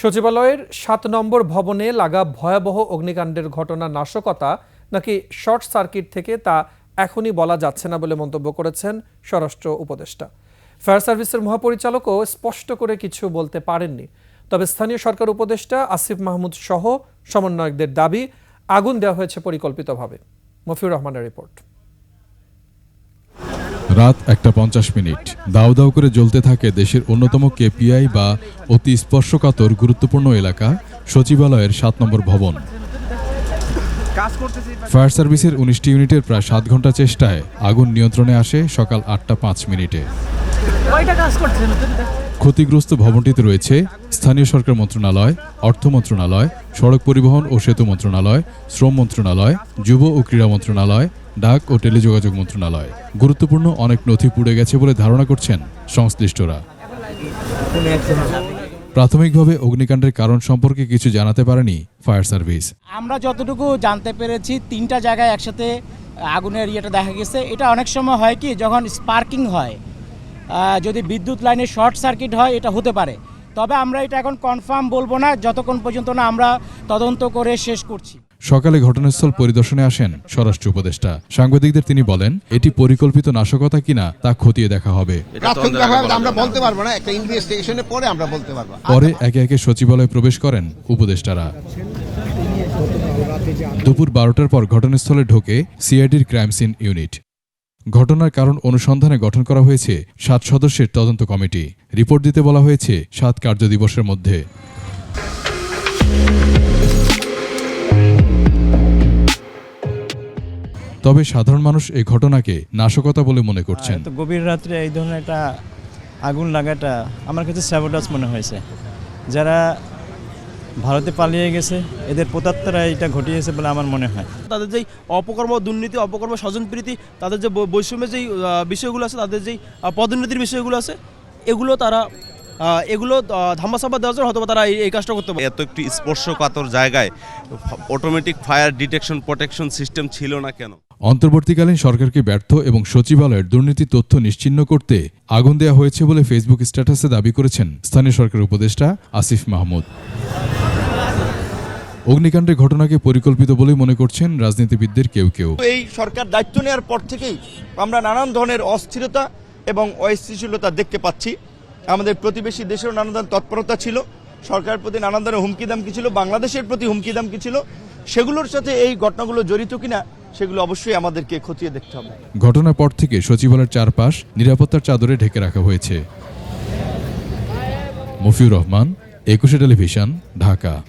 সচিবালয়ের সাত নম্বর ভবনে লাগা ভয়াবহ অগ্নিকাণ্ডের ঘটনা নাশকতা নাকি শর্ট সার্কিট থেকে তা এখনই বলা যাচ্ছে না বলে মন্তব্য করেছেন স্বরাষ্ট্র উপদেষ্টা। ফায়ার সার্ভিসের মহাপরিচালকও স্পষ্ট করে কিছু বলতে পারেননি। তবে স্থানীয় সরকার উপদেষ্টা আসিফ মাহমুদ সহ সমন্বয়কদের দাবি আগুন দেওয়া হয়েছে পরিকল্পিতভাবে। মফিউর রহমানের রিপোর্ট। রাত একটা পঞ্চাশ মিনিট। দাউ দাউ করে জ্বলতে থাকে দেশের অন্যতম কেপিআই বা অতি স্পর্শকাতর গুরুত্বপূর্ণ এলাকা সচিবালয়ের সাত নম্বর ভবন। ফায়ার সার্ভিসের উনিশটি ইউনিটের প্রায় সাত ঘণ্টা চেষ্টায় আগুন নিয়ন্ত্রণে আসে সকাল আটটা পাঁচ মিনিটে। ক্ষতিগ্রস্ত ভবনটিতে রয়েছে স্থানীয় সরকার মন্ত্রণালয় অর্থ মন্ত্রণালয় সড়ক পরিবহন ও সেতু মন্ত্রণালয় শ্রম মন্ত্রণালয় যুব ও ক্রীড়া মন্ত্রণালয় ডাক ও টেলিযোগাযোগ মন্ত্রণালয়। গুরুত্বপূর্ণ অনেক নথি পুড়ে গেছে বলে ধারণা করছেন সংশ্লিষ্টরা। প্রাথমিকভাবে অগ্নিকাণ্ডের কারণ সম্পর্কে কিছু জানাতে পারেনি ফায়ার সার্ভিস। আমরা যতটুকু জানতে পেরেছি, তিনটা জায়গায় একসাথে আগুনের ইয়েটা দেখা গেছে। এটা অনেক সময় হয় কি, যখন স্পার্কিং হয় যদি বিদ্যুৎ লাইনে শর্ট সার্কিট হয়, এটা হতে পারে। তবে আমরা এটা এখন কনফার্ম বলব না, যতক্ষণ পর্যন্ত না আমরা তদন্ত করে শেষ করছি। সকালে ঘটনাস্থল পরিদর্শনে আসেন স্বরাষ্ট্র উপদেষ্টা। সাংবাদিকদের তিনি বলেন এটি পরিকল্পিত নাশকতা কিনা তা খতিয়ে দেখা হবে। প্রাথমিকভাবে আমরা বলতে পারব না একটা ইনভেস্টিগেশনের পরে আমরা বলতে পারব। পরে একে একে সচিবালয়ে প্রবেশ করেন উপদেষ্টারা। দুপুর বারোটার পর ঘটনাস্থলে ঢোকে সিআইডির ক্রাইম সিন ইউনিট। ঘটনার কারণ অনুসন্ধানে গঠন করা হয়েছে সাত সদস্যের তদন্ত কমিটি। রিপোর্ট দিতে বলা হয়েছে সাত কার্যদিবসের মধ্যে। তবে সাধারণ মানুষ এই ঘটনাকে নাশকতা বলে মনে করছেন। তো গভীর রাত্রে এই ধরনের একটা আগুন লাগাটা আমার কাছে স্যাবোটাস মনে হয়েছে। যারা ভারতে পালিয়ে গেছে এদের প্রতাত্তরা এটা ঘটিয়েছে বলে আমার মনে হয়। তাদের যেই অপকর্ম দুর্নীতি অপকর্ম স্বজনপ্রীতি তাদের যে বৈ- বৈষম্যের যেই বিষয়গুলো আছে তাদের যেই পদোন্নতির বিষয়গুলো আছে এগুলো তারা এগুলো ধামাচাপা দেওয়ার জন্য হয়তোবা তারা এই- এই কাজটা করতে পারে। এত একটি স্পর্শকাতর জায়গায় automatic fire detection protection system ছিল না কেন? অন্তর্বর্তীকালীন সরকারকে ব্যর্থ এবং সচিবালয়ের দুর্নীতি তথ্য নিশ্চিহ্ন করতে আগুন দেওয়া হয়েছে বলে ফেসবুক স্ট্যাটাসে দাবি করেছেন স্থানীয় সরকার উপদেষ্টা আসিফ মাহমুদ। অগ্নিকাণ্ডের ঘটনাকে পরিকল্পিত বলে মনে করছেন রাজনীতিবিদদের কেউ কেউ। এই সরকার দায়িত্ব নেওয়ার পর থেকেই আমরা নানান ধরনের অস্থিরতা এবং অস্থিতিশীলতা দেখতে পাচ্ছি। আমাদের প্রতিবেশী দেশেও নানা ধরনের তৎপরতা ছিল। সরকারের প্রতি নানান ধরনের হুমকি দামকি ছিল। বাংলাদেশের প্রতি হুমকি দামকি ছিল। সেগুলোর সাথে এই ঘটনাগুলো জড়িত কিনা সেগুলো অবশ্যই আমাদেরকে খতিয়ে দেখতে হবে। ঘটনার পর থেকে সচিবালয়ের চারপাশ নিরাপত্তার চাদরে ঢেকে রাখা হয়েছে। মফিউর রহমান, একুশে টেলিভিশন, ঢাকা।